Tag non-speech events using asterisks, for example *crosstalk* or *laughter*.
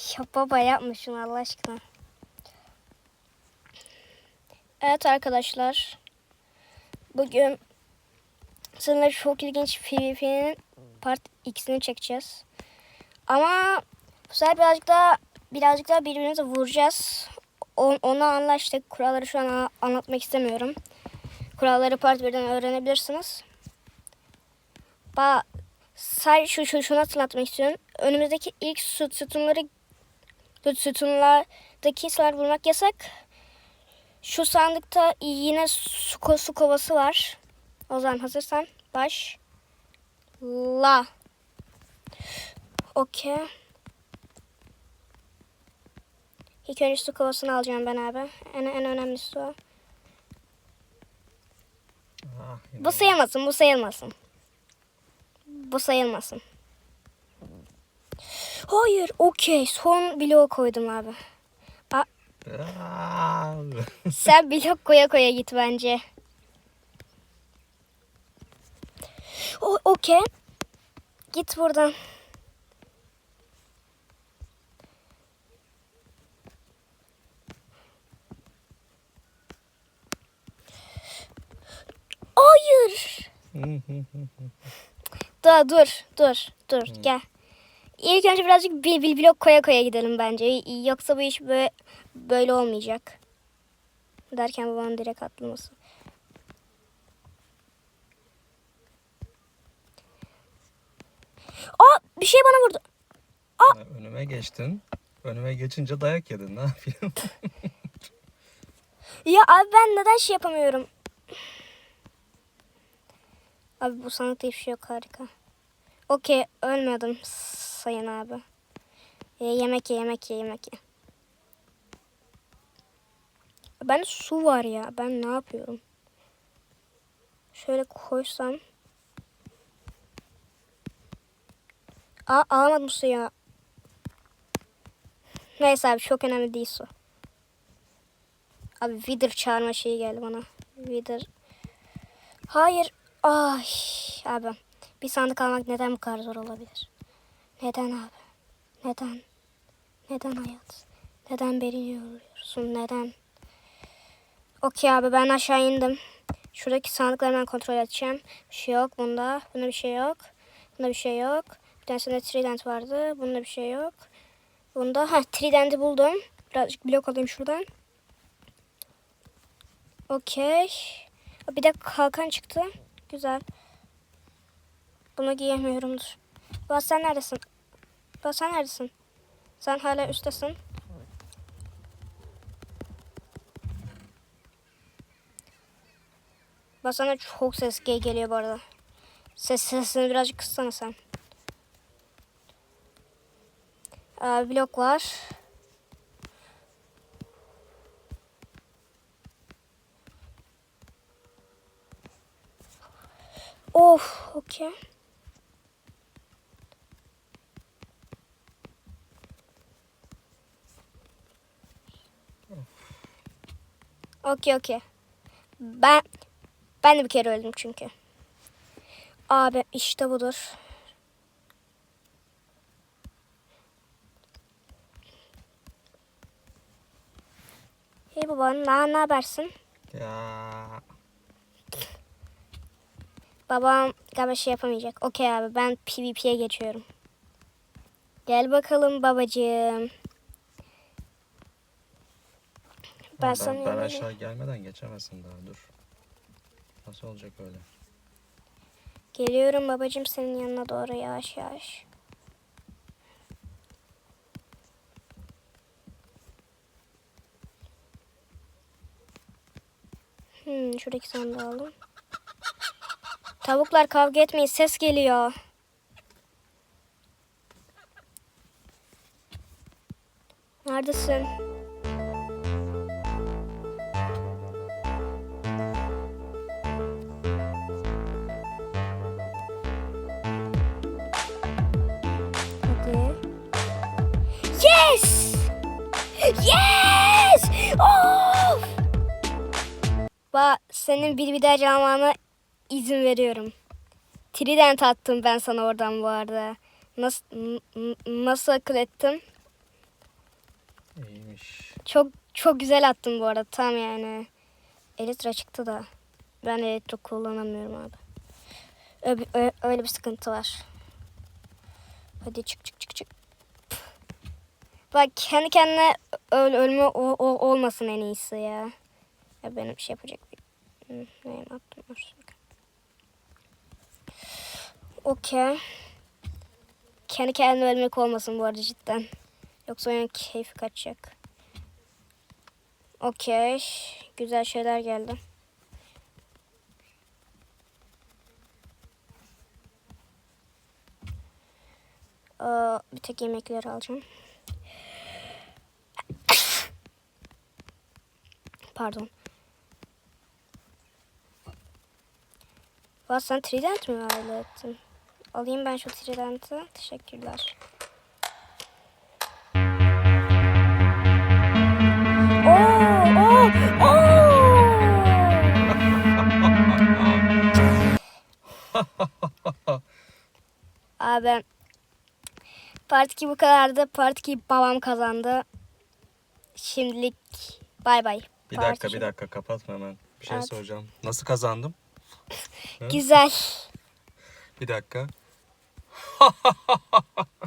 Ya baba yapma şunu Allah aşkına. Evet arkadaşlar. Bugün sizinle çok ilginç PvP'nin part X'ini çekeceğiz. Ama bu sefer birazcık daha birazcık daha birbirimize vuracağız. O- Ona anlaştık. Kuralları şu an anlatmak istemiyorum. Kuralları part 1'den öğrenebilirsiniz. Ba sadece şu, şu şunu hatırlatmak istiyorum. Önümüzdeki ilk süt sütunları süt sütunlardaki sular bulmak yasak. Şu sandıkta yine su, su kovası var. O zaman hazırsan baş la. Okey. İlk önce su kovasını alacağım ben abi. En, en önemlisi o. Ah, Bu sayılmasın, bu sayılmasın. Bu sayılmasın. Hayır, okey. Son bloğu koydum abi. Ah, *laughs* Sen blok koya koya git bence. O, okey. Git buradan. Hayır. Dur dur dur dur gel. İlk önce birazcık bir, bir blok koya koya gidelim bence. Yoksa bu iş böyle, böyle olmayacak. Derken babamın direkt atlaması. Aa bir şey bana vurdu. Önüme geçtin. Önüme geçince dayak yedin. Ne yapayım? *laughs* Ya abi ben neden şey yapamıyorum? Abi bu sanatta hiçbir şey yok harika. Okey ölmedim sayın abi. Ye, yemek ye yemek ye yemek ye. Ben su var ya ben ne yapıyorum? Şöyle koysam. Aa alamadım suyu. Neyse abi çok önemli değil su. Abi Wither çağırma şeyi geldi bana. Wither. Hayır. Ay abi. Bir sandık almak neden bu kadar zor olabilir? Neden abi? Neden? Neden hayat? Neden beni yoruyorsun? Neden? Okey abi ben aşağı indim. Şuradaki sandıkları ben kontrol edeceğim. Bir şey yok bunda. Bunda bir şey yok. Bunda bir şey yok. Bir tanesinde trident vardı. Bunda bir şey yok. Bunda ha trident'i buldum. Birazcık blok alayım şuradan. Okey. Bir de kalkan çıktı. Güzel. Bunu giyemiyorumdur. Bas sen neredesin? Bas sen neredesin? Sen hala üsttesin. Bak sana çok ses gel geliyor bu arada. Ses sesini birazcık kıssana sen. Aa, blok var. Of, okey. Okey, okey. Ben ben de bir kere öldüm çünkü. Abi işte budur. Hey baba, ne, ne habersin? ya Babam galiba şey yapamayacak. Okey abi ben PvP'ye geçiyorum. Gel bakalım babacığım. Ben, ben, sana ben aşağı gelmeden geçemezsin daha dur. Nasıl olacak öyle? Geliyorum babacığım senin yanına doğru yavaş yavaş. Hmm, şuradaki sandığı alalım. Tavuklar kavga etmeyin ses geliyor. Neredesin? Yes! Of! Ba senin bir bir daha canlanmana izin veriyorum. Trident attım ben sana oradan bu arada. Nasıl nasıl akıl ettin? İyiymiş. Çok çok güzel attım bu arada tam yani. Elitra çıktı da. Ben elektro kullanamıyorum abi. Öyle, öyle bir sıkıntı var. Hadi çık çık çık çık. Bak kendi kendine öl, ölme o, o- olmasın en iyisi ya. Ya benim şey yapacak bir... Neyim attım. Okey. Kendi kendine ölmek olmasın bu arada cidden. Yoksa oyunun keyfi kaçacak. Okey. Güzel şeyler geldi. Aa, bir tek yemekleri alacağım. Pardon. Valla sen trident mi öyle ettin? Alayım ben şu tridenti. Teşekkürler. Oo, oo, oo. Abi Part 2 bu kadardı. Part 2 babam kazandı. Şimdilik bay bay. Bir dakika bir dakika kapatma hemen. Bir şey Evet. soracağım. Nasıl kazandım? *laughs* Güzel. Bir dakika. *laughs*